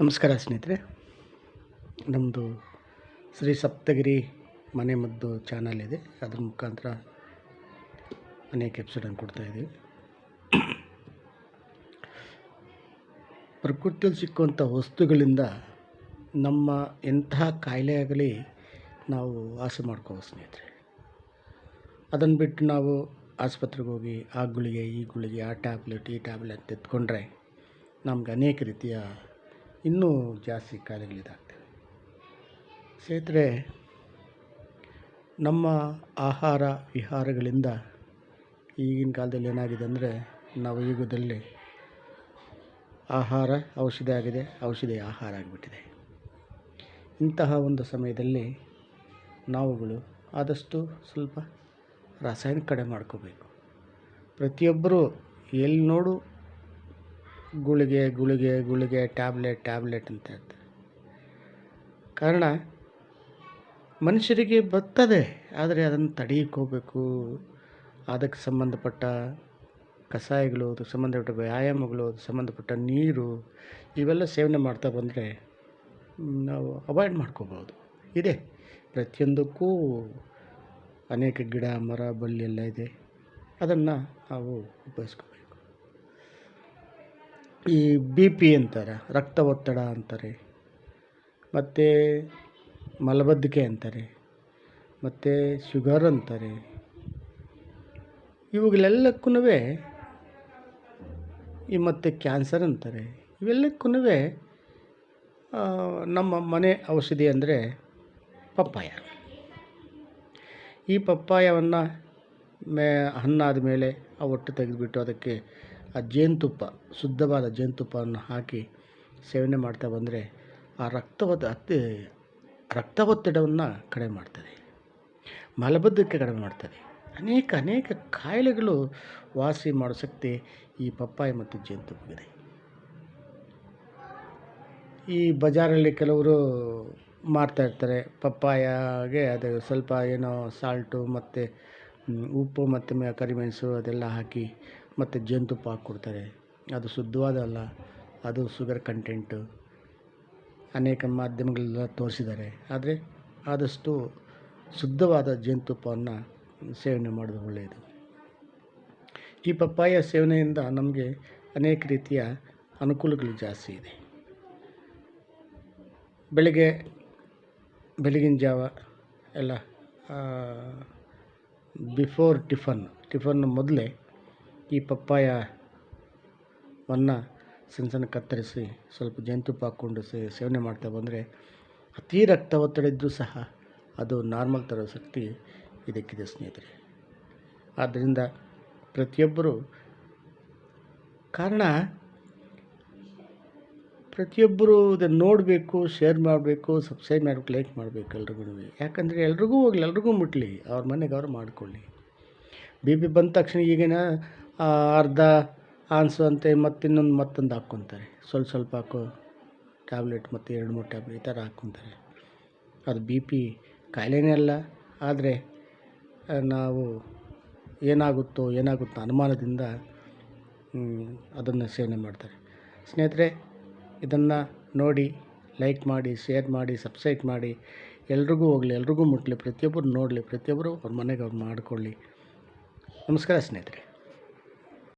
ನಮಸ್ಕಾರ ಸ್ನೇಹಿತರೆ. ನಮ್ಮದು ಶ್ರೀ ಸಪ್ತಗಿರಿ ಮನೆ ಮದ್ದು ಚಾನಲ್ ಇದೆ. ಅದ್ರ ಮುಖಾಂತರ ಅನೇಕ ಎಪಿಸೋಡನ್ನು ಕೊಡ್ತಾಯಿದ್ದೀವಿ ಪ್ರಕೃತಿಯಲ್ಲಿ ಸಿಕ್ಕುವಂಥ ವಸ್ತುಗಳಿಂದ ನಮ್ಮ ಎಂತಹ ಕಾಯಿಲೆ ಆಗಲಿ ನಾವು ಆಸೆ ಮಾಡ್ಕೋಬೋದು ಸ್ನೇಹಿತರೆ. ಅದನ್ನು ಬಿಟ್ಟು ನಾವು ಆಸ್ಪತ್ರೆಗೆ ಹೋಗಿ ಆ ಗುಳಿಗೆ, ಈ ಗುಳಿಗೆ ಆ ಟ್ಯಾಬ್ಲೆಟ್ ಈ ಟ್ಯಾಬ್ಲೆಟ್ ತೆಗೆದುಕೊಂಡ್ರೆ ನಮ್ಗೆ ಅನೇಕ ರೀತಿಯ ಇನ್ನೂ ಜಾಸ್ತಿ ಕಾಯಿಲೆಗಳಿದಾಗ್ತವೆ ಸ್ನೇಹಿತರೆ, ನಮ್ಮ ಆಹಾರ ವಿಹಾರಗಳಿಂದ ಈಗಿನ ಕಾಲದಲ್ಲಿ ಏನಾಗಿದೆ ಅಂದರೆ, ನಾವು ಯುಗದಲ್ಲಿ ಆಹಾರ, ಔಷಧಿ ಆಗಿದೆ, ಔಷಧಿ ಆಹಾರ ಆಗಿಬಿಟ್ಟಿದೆ. ಇಂತಹ ಒಂದು ಸಮಯದಲ್ಲಿ ನಾವುಗಳು ಆದಷ್ಟು ಸ್ವಲ್ಪ ರಾಸಾಯನಿಕ ಕಡೆ ಮಾಡ್ಕೋಬೇಕು. ಪ್ರತಿಯೊಬ್ಬರು ಎಲ್ಲಿ ನೋಡು ಗುಳಿಗೆ ಗುಳಿಗೆ ಗುಳಿಗೆ, ಟ್ಯಾಬ್ಲೆಟ್ ಟ್ಯಾಬ್ಲೆಟ್ ಅಂತ ಹೇಳ್ತಾರೆ. ಕಾರಣ, ಮನುಷ್ಯರಿಗೆ ಬರ್ತದೆ ಆದರೆ ಅದನ್ನು ತಡೆಯಕ್ಕೆ ಅದಕ್ಕೆ ಸಂಬಂಧಪಟ್ಟ ಕಷಾಯಗಳು ಅದಕ್ಕೆ ಸಂಬಂಧಪಟ್ಟ ವ್ಯಾಯಾಮಗಳು ಅದಕ್ಕೆ ಸಂಬಂಧಪಟ್ಟ ನೀರು, ಇವೆಲ್ಲ ಸೇವನೆ ಮಾಡ್ತಾ ಬಂದರೆ ನಾವು ಅವಾಯ್ಡ್ ಮಾಡ್ಕೋಬೋದು. ಇದೆ. ಪ್ರತಿಯೊಂದಕ್ಕೂ ಅನೇಕ ಗಿಡ, ಮರ, ಬಳ್ಳಿ ಎಲ್ಲ ಇದೆ. ಅದನ್ನು ನಾವು ಉಪಯೋಗಿಸ್ಕೋಬೇಕು. ಈ ಬಿ ಪಿ ಅಂತಾರೆ ರಕ್ತ ಒತ್ತಡ ಅಂತಾರೆ, ಮತ್ತು ಮಲಬದ್ಧಿಕೆ ಅಂತಾರೆ, ಮತ್ತು ಶುಗರ್ ಅಂತಾರೆ ಇವುಗಳೆಲ್ಲಕ್ಕೂ ಈ ಮತ್ತು ಕ್ಯಾನ್ಸರ್ ಅಂತಾರೆ. ಇವೆಲ್ಲಕ್ಕೂ ನಮ್ಮ ಮನೆ ಔಷಧಿ ಅಂದರೆ ಪಪ್ಪಾಯ. ಈ ಪಪ್ಪಾಯವನ್ನು ಮೇ ಹಣ್ಣಾದ ಮೇಲೆ ಆ ಹೊಟ್ಟು ತೆಗೆದುಬಿಟ್ಟು ಅದಕ್ಕೆ ಆ ಜೇನುತುಪ್ಪ, ಶುದ್ಧವಾದ ಜೇನುತುಪ್ಪವನ್ನು ಹಾಕಿ ಸೇವನೆ ಮಾಡ್ತಾ ಬಂದರೆ ಆ ರಕ್ತ ಅತಿ ರಕ್ತ ಒತ್ತಡವನ್ನು ಕಡಿಮೆ ಮಾಡ್ತದೆ. ಮಲಬದ್ಧಕ್ಕೆ ಕಡಿಮೆ ಮಾಡ್ತದೆ. ಅನೇಕ ಅನೇಕ ಕಾಯಿಲೆಗಳು ವಾಸಿ ಮಾಡೋ ಶಕ್ತಿ ಈ ಪಪ್ಪಾಯ ಮತ್ತು ಜೇನುತುಪ್ಪಗಿದೆ. ಈ ಬಜಾರಲ್ಲಿ ಕೆಲವರು ಮಾರ್ತಾಯಿರ್ತಾರೆ ಪಪ್ಪಾಯಗೆ ಅದು ಸ್ವಲ್ಪ ಏನೋ ಸಾಲ್ಟು ಮತ್ತು ಉಪ್ಪು ಮತ್ತು ಕರಿಮೆಣಸು ಅದೆಲ್ಲ ಹಾಕಿ ಮತ್ತು ಜೇನುತುಪ್ಪ ಹಾಕ್ಕೊಡ್ತಾರೆ. ಅದು ಶುದ್ಧವಾದಲ್ಲ ಅದು ಸುಗರ್ ಕಂಟೆಂಟು ಅನೇಕ ಮಾಧ್ಯಮಗಳೆಲ್ಲ ತೋರಿಸಿದ್ದಾರೆ. ಆದರೆ ಆದಷ್ಟು ಶುದ್ಧವಾದ ಜೇನುತುಪ್ಪವನ್ನು ಸೇವನೆ ಮಾಡೋದು ಒಳ್ಳೆಯದು. ಈ ಪಪ್ಪಾಯ ಸೇವನೆಯಿಂದ ನಮಗೆ ಅನೇಕ ರೀತಿಯ ಅನುಕೂಲಗಳು ಜಾಸ್ತಿ ಇದೆ. ಬೆಳಗ್ಗೆ ಬೆಳಗಿನ ಜಾವ ಎಲ್ಲ ಬಿಫೋರ್ ಟಿಫನ್ ಟಿಫನ್ ಮೊದಲೇ ಈ ಪಪ್ಪಾಯವನ್ನು ಸಣ್ಣ ಸಣ್ಣ ಕತ್ತರಿಸಿ ಸ್ವಲ್ಪ ಜೇನುತುಪ್ಪ ಹಾಕ್ಕೊಂಡು ಸೇವನೆ ಮಾಡ್ತಾ ಬಂದರೆ ಅತೀ ರಕ್ತ ಒತ್ತಡ ಇದ್ದರೂ ಸಹ ಅದು ನಾರ್ಮಲ್ ತರೋ ಶಕ್ತಿ ಇದಕ್ಕಿದೆ ಸ್ನೇಹಿತರೆ. ಆದ್ದರಿಂದ ಪ್ರತಿಯೊಬ್ಬರು ಕಾರಣ ಪ್ರತಿಯೊಬ್ಬರು ಇದನ್ನು ನೋಡಬೇಕು, ಶೇರ್ ಮಾಡಬೇಕು, ಸಬ್ಸ್ಕ್ರೈಬ್ ಮಾಡಬೇಕು, ಲೈಕ್ ಮಾಡಬೇಕು ಎಲ್ರಿಗೂ. ಯಾಕಂದರೆ ಎಲ್ರಿಗೂ ಹೋಗ್ಲಿ, ಎಲ್ರಿಗೂ ಮುಟ್ಲಿ, ಅವ್ರ ಮನೆಗೆ ಅವ್ರು ಮಾಡ್ಕೊಳ್ಳಿ. ಬಿ ಪಿ ಬಂದ ತಕ್ಷಣ ಈಗಿನ ಅರ್ಧ ಆನ್ಸು ಅಂತ ಮತ್ತು ಇನ್ನೊಂದು ಮತ್ತೊಂದು ಹಾಕ್ಕೊತಾರೆ. ಸ್ವಲ್ಪ ಸ್ವಲ್ಪ ಹಾಕೋ ಟ್ಯಾಬ್ಲೆಟ್ ಮತ್ತು ಎರಡು ಮೂರು ಟ್ಯಾಬ್ಲೆಟ್ ಈ ಥರ ಹಾಕ್ಕೊತಾರೆ. ಅದು ಬಿ ಪಿ ಕಾಯಿಲೆನೇ ಅಲ್ಲ, ಆದರೆ ನಾವು ಏನಾಗುತ್ತೋ ಏನಾಗುತ್ತೋ ಅನುಮಾನದಿಂದ ಅದನ್ನು ಸೇವನೆ ಮಾಡ್ತಾರೆ. ಸ್ನೇಹಿತರೆ, ಇದನ್ನು ನೋಡಿ, ಲೈಕ್ ಮಾಡಿ, ಶೇರ್ ಮಾಡಿ, ಸಬ್ಸ್ಕ್ರೈಬ್ ಮಾಡಿ. ಎಲ್ರಿಗೂ ಹೋಗಲಿ, ಎಲ್ರಿಗೂ ಮುಟ್ಟಲಿ ಪ್ರತಿಯೊಬ್ಬರು ನೋಡಲಿ, ಪ್ರತಿಯೊಬ್ಬರು ಅವ್ರ ಮನೆಗೆ ಅವ್ರು ಮಾಡಿಕೊಳ್ಳಿ. ನಮಸ್ಕಾರ ಸ್ನೇಹಿತರೆ.